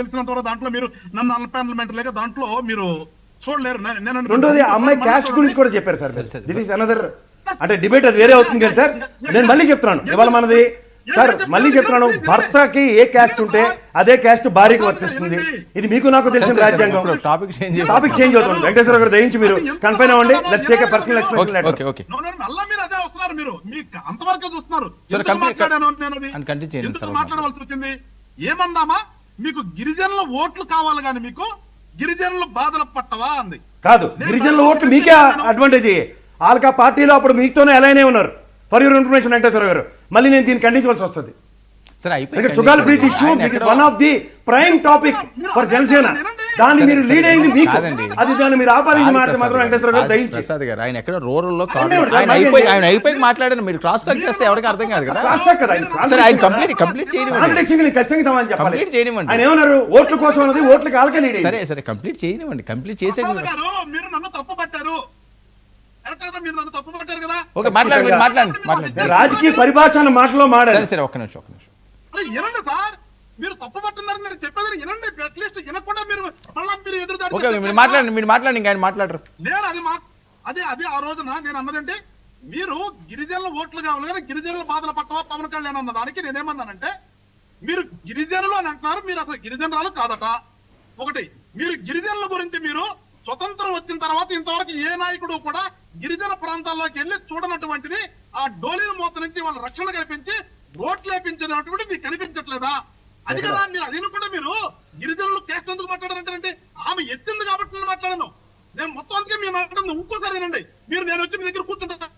తెలిసినంత వరకు దాంట్లో మీరు నన్ను అన్పార్లమెంట్ లేక దాంట్లో మీరు చూడలేరు. నేను. రెండోది అమ్మాయి క్యాస్ట్ గురించి కూడా చెప్పారు సార్ దిట్ ఈస్ అనదర్ అంటే డిబేట్ అది వేరే అవుతుంది కదా సార్ నేను మళ్ళీ చెప్తున్నాను. ఇవాళ మనది సార్ మళ్ళీ చెప్తున్నాను. భర్తకి ఏ క్యాస్ట్ ఉంటే అదే క్యాస్ట్ భార్యకి వర్తిస్తుంది. ఇది మీకు నాకు తెలిసిన రాజ్యాంగం. టాపిక్ చేంజ్ టాపిక్ చేంజ్ అవుతుంది. వెంకటేశ్వర గారు దయించి మీరు. కన్ఫైన్ అవ్వండి. Let's take personal expression okay okay మళ్ళా మీరు అదే వస్తున్నారు మీరు. మీకు అంతవరకే చూస్తున్నారు. సరే, నేను continue చేయండి, ఎందుకు తర్వాత. మాట్లాడవలసి వచ్చింది? ఏమందామా? మీకు గిరిజనుల ఓట్లు కావాలి కానీ మీకు గిరిజనులు బాధలు పట్టవా అంది. కాదు గిరిజనుల ఓట్లు మీకే అడ్వాంటేజ్ వాళ్ళకి పార్టీలో అప్పుడు మీతోనే ఎలానే ఉన్నారు. ఫర్ యువర్ ఇన్ఫర్మేషన్ వెంకటేశ్వర గారు మళ్ళీ నేను దీన్ని ఖండించవలసి వస్తుంది. Sugali Preethi issue one of the prime topic for Janasena దాన్ని మీరు లీడ్ అయింది మీకు. కాదండి. అది దాన్ని మీరు ఆపాదించి మాట్లాడి మాత్రం వెంకటేశ్వర గారు దయించి. ప్రసాద్ గారు. ఆయన ఎక్కడ రూరల్లో ఆయన అయిపోయి? ఆయన అయిపోయి మాట్లాడారు మీరు క్రాస్ టాక్ చేస్తే ఎవరికి అర్థం కాదు కదా? Cross check కదా, సరే ఆయన కంప్లీట్ కంప్లీట్ చేయనివ్వండి. ఖచ్చితంగా సమాధానం చెప్పాలి. Complete చేయనివ్వండి. ఆయన ఏమన్నారు? ఓట్ల కోసం అన్నది ఓట్లకి ఆలకే లీడ్ సరే సరే కంప్లీట్ చేయనివ్వండి. కంప్లీట్ చేసే మీరు నన్ను తప్పు పట్టారు. ఓకే మాట్లాడండి మాట్లాడండి మాట్లాడండి. రాజకీయ పరిభాష మాటలో సరే మాడారు సరే ఒక్క నిమిషం ఒక్క నిమిషం. వినండి సార్. మీరు తప్పు పట్టున్నారని నేను చెప్పేది వినండి అట్లీస్ట్ వినకుండా మీరు మళ్ళా మీరు ఎదురు దాడి ఓకే మీరు మాట్లాడండి మీరు మాట్లాడండి ఇంకా ఆయన మాట్లాడరు. నేను అది మా అదే అదే ఆ రోజున నేను అన్నదంటే మీరు గిరిజనుల ఓట్లు కావాలి కానీ గిరిజనుల బాధలు పట్టవా? పవన్ కళ్యాణ్ అన్న దానికి నేనేమన్నానంటే మీరు గిరిజనులు అని అంటున్నారు మీరు అసలు గిరిజనురాలు కాదట. ఒకటి మీరు గిరిజనుల గురించి మీరు స్వతంత్రం వచ్చిన తర్వాత ఇంతవరకు ఏ నాయకుడు కూడా గిరిజన ప్రాంతాల్లోకి వెళ్ళి చూడనటువంటిది ఆ డోలీల మూత నుంచి వాళ్ళ రక్షణ కల్పించి రోడ్లు వేపించినటువంటి మీకు కనిపించట్లేదా? అది కదా మీరు అది కూడా మీరు గిరిజనులు కేస్ట్ ఎందుకు మాట్లాడారంటే ఆమె ఎత్తింది కాబట్టి నేను మాట్లాడాను. నేను మొత్తం అందుకే మీరు మాట్లాడింది ఇంకోసారి వినండి. మీరు నేను వచ్చి మీ దగ్గర కూర్చుంటాను.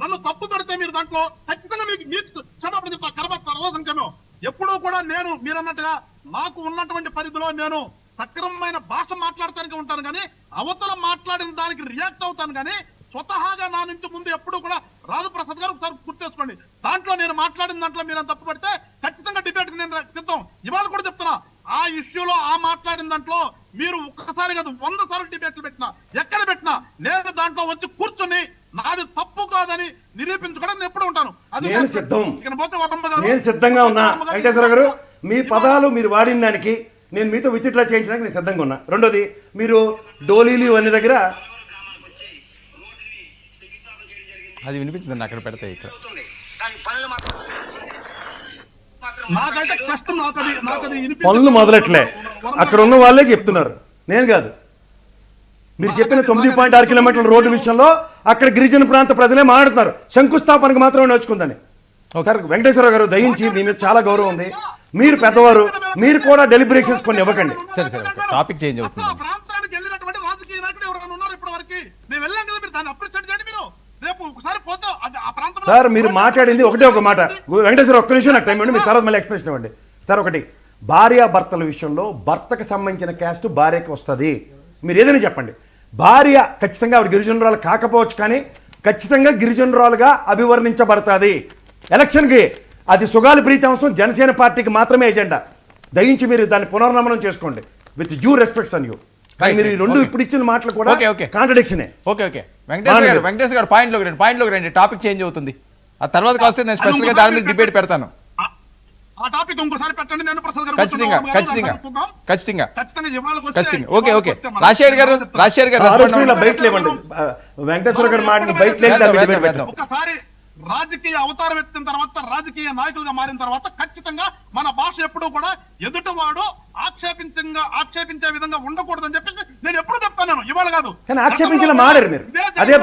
నన్ను తప్పు పడితే మీరు దాంట్లో ఖచ్చితంగా మీకు మీకు క్షమాపణ చెప్తా కర్మ తర్వాత ఎప్పుడూ కూడా నేను మీరు అన్నట్టుగా నాకు ఉన్నటువంటి పరిధిలో నేను సక్రమమైన భాష మాట్లాడటానికి ఉంటాను కానీ అవతల మాట్లాడిన దానికి రియాక్ట్ అవుతాను కానీ స్వతహాగా నా నుంచి ముందు ఎప్పుడు కూడా రాజు ప్రసాద్ గారు ఒకసారి గుర్తేసుకోండి దాంట్లో నేను మాట్లాడిన దాంట్లో మీరు తప్పు పడితే ఖచ్చితంగా డిబేట్ నేను రా- సిద్ధం. ఇవాళ కూడా చెప్తున్నా ఆ ఇష్యూలో ఆ మాట్లాడిన దాంట్లో మీరు ఒక్కసారి కాదు వంద సార్లు డిబేట్లు పెట్టినా ఎక్కడ పెట్టినా నేను దాంట్లో వచ్చి కూర్చొని నాది తప్పు కాదని నిరూపించుకోవడం నేను ఎప్పుడు ఉంటాను. అది నేను సిద్ధం. నేను సిద్ధంగా ఉన్నా. వెంకటేశ్వర గారు మీ పదాలు మీరు వాడిన దానికి నేను మీతో విత్డ్రా చేయించడానికి నేను సిద్ధంగా ఉన్నా. రెండోది మీరు డోలీలు అనే దగ్గర అది వినిపించిందండి అక్కడ పెడితే ఇక్కడ. కష్టం. పనులు మొదలట్లే. అక్కడ ఉన్న వాళ్ళే చెప్తున్నారు. నేను కాదు. మీరు చెప్పిన తొమ్మిది పాయింట్ ఆరు కిలోమీటర్ల రోడ్డు విషయంలో అక్కడ గిరిజన ప్రాంత ప్రజలే మాట్లాడుతున్నారు. శంకుస్థాపనకు మాత్రమే నోచుకుందని సార్ వెంకటేశ్వర గారు దయించి మీ మీద చాలా గౌరవం ఉంది. మీరు పెద్దవారు మీరు కూడా డెలిబరేషన్స్ కొన్ని ఇవ్వకండి. సరే, సరే. టాపిక్ చేంజ్ అవుతుంది. ఆ ప్రాంతానికి వెళ్ళినటువంటి రాజకీయ నాయకుడు ఎవరైనా ఉన్నారు ఇప్పటి వరకు మేము వెళ్ళాం కదా మీరు దాన్ని అప్రిషియేట్ చేయండి మీరు. రేపు ఒకసారి పోతాం. సార్ మీరు మాట్లాడింది ఒకటే ఒక మాట. వెంకటేశ్వర ఒక్క నిమిషం నాకు టైం ఇవ్వండి మీరు తర్వాత మళ్ళీ ఎక్స్ప్రెషన్ ఇవ్వండి. సార్ ఒకటి భార్య భర్తల విషయంలో భర్తకు సంబంధించిన క్యాస్ట్ భార్యకి వస్తుంది. మీరు ఏదైనా చెప్పండి. భార్య ఖచ్చితంగా ఆవిడ గిరిజనురాలు కాకపోవచ్చు కానీ ఖచ్చితంగా గిరిజనురాలుగా అభివర్ణించబడుతుంది. ఎలక్షన్కి అది సుగాలి ప్రీతాంశం జనసేన పార్టీకి మాత్రమే ఎజెండా. దయించి మీరు దాన్ని పునర్నమనం చేసుకోండి. With due respects on you. కానీ మీరు ఈ రెండు. ఇప్పుడు ఇచ్చిన మాటలు కూడా. కాంట్రడిక్షనే ఓకే ఓకే వెంకటేశ్వర గారు. వెంకటేశ్వర గారు పాయింట్లోకి రండి పాయింట్లోకి రండి. టాపిక్ చేంజ్ అవుతుంది. ఆ తర్వాత కాస్తే నేను స్పెషల్గా దాని మీద డిబేట్ పెడతాను. ఆ- ఆ టాపిక్ ఇంకోసారి పెట్టండి. నేను ప్రసాద్ గారు ఖచ్చితంగా. ఖచ్చితంగా. ఖచ్చితంగా. ఖచ్చితంగా ఖచ్చితంగా. ఓకే ఓకే రాజశేఖర్ గారు రాజశేఖర్. బయట లేవండి. వెంకటేశ్వర గారు మాటలు బయట ఒకసారి రాజకీయ అవతారం ఎత్తిన తర్వాత రాజకీయ నాయకులుగా మారిన తర్వాత ఖచ్చితంగా మన భాష ఎప్పుడూ కూడా ఎదుటివాడు ఆక్షేపించంగా ఆక్షేపించే విధంగా ఉండకూడదని చెప్పేసి నేను ఎప్పుడు చెప్తాను ఇవాళ కాదు. కానీ ఆక్షేపించిన మాడారు మీరు. ఇదే అదే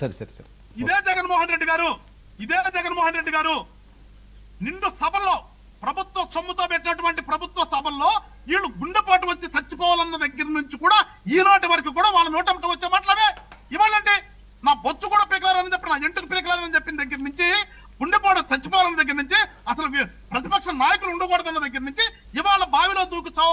సరే సరే సరే. ఇదే జగన్మోహన్ రెడ్డి గారు. ఇదే జగన్మోహన్ రెడ్డి గారు. నిండు సభల్లో ప్రభుత్వ సొమ్ముతో పెట్టినటువంటి ప్రభుత్వ సభల్లో వీళ్ళు గుండెపాటు వచ్చి చచ్చిపోవాలన్న దగ్గర నుంచి కూడా ఈ నాటి వరకు కూడా వాళ్ళ నోటంట వచ్చే మాటలవే. ఇవాళంటే నా బొచ్చు కూడా పీకలారని చెప్పి నా ఎంటుకు దగ్గర నుంచి గుండెపోడ సచివాలయం దగ్గర నుంచి అసలు ప్రతిపక్ష నాయకులు ఉండకూడదన్న దగ్గర నుంచి ఇవాళ బావిలో దూకు చావు